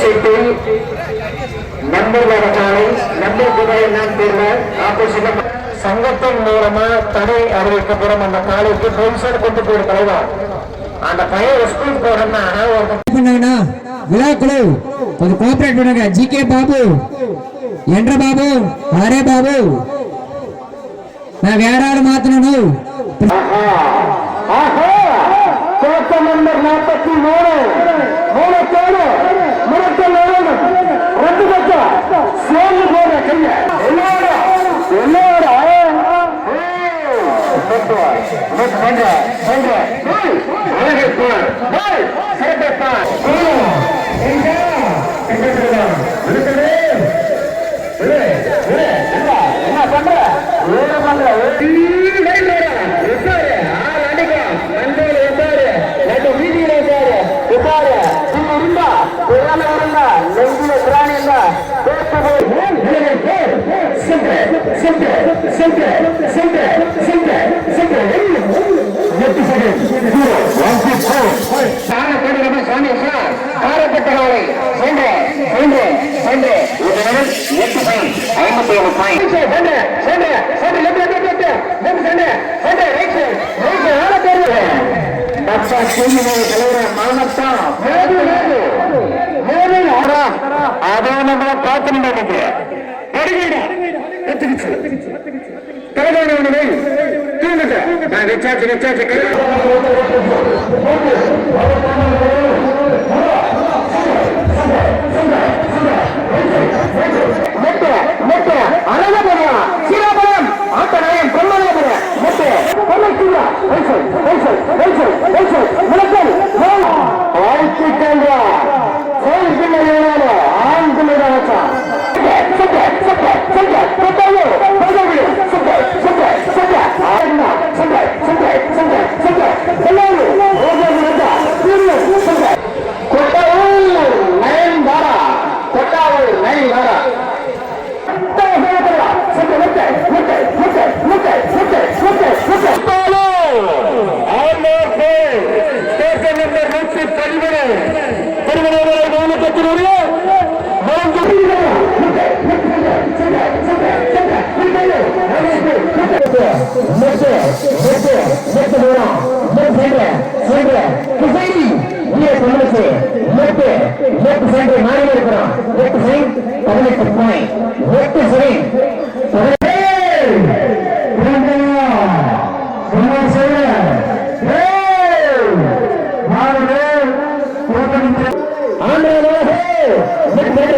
சீட்டில் நம்பர் காலை நம்பர் நான் தேர்வர் ஆப்போசிட் சங்கத்தின் மூலமா தடை அறிவிக்கப்படும் அந்த காலைக்கு பென்ஷன் கொண்டு போய் தலைவா? அந்த பையன் ஸ்கூல் போறேன்னா ஒரு கொஞ்சம் கோஆபரேட் பண்ணுங்க. ஜி கே பாபு என்ற பாபு அரே பாபு. நான் வேற ஆள் மாத்தணும் கோட்டம் நம்பர் நாற்பத்தி மூணு மூணு பேரு முரட்டல் வேணும் ரெண்டு பக்கம் சேர்ந்து போற கைய எல்லாரும் எல்லாரும் என்ன சிந்து சிந்து சிந்து சிந்து சிந்து எட்டு second zero one six four சாண கொடுக்கணும் சாமி சார். காரப்பட்ட நாளை சென்று சென்று. சென்று இதனால் எட்டு பாயிண்ட் ஐம்பத்தி ஏழு பாயிண்ட் சென்று சென்று. சென்று லெஃப்ட் லெஃப்ட் லெஃப்ட் லெஃப்ட் சென்று சென்று ரைட் சைடு ரைட் சைடு ஆள தலைவர் மானத்தா. நினைக்கிறேன் எடுங்கடா எடுத்துக்கிச்சு தலைவனவனை தூங்குங்க. நான் ரிச்சார்ஜ் ரிச்சார்ஜ் பதினெட்டு பாயிண்ட் எட்டு செகண்ட் Look at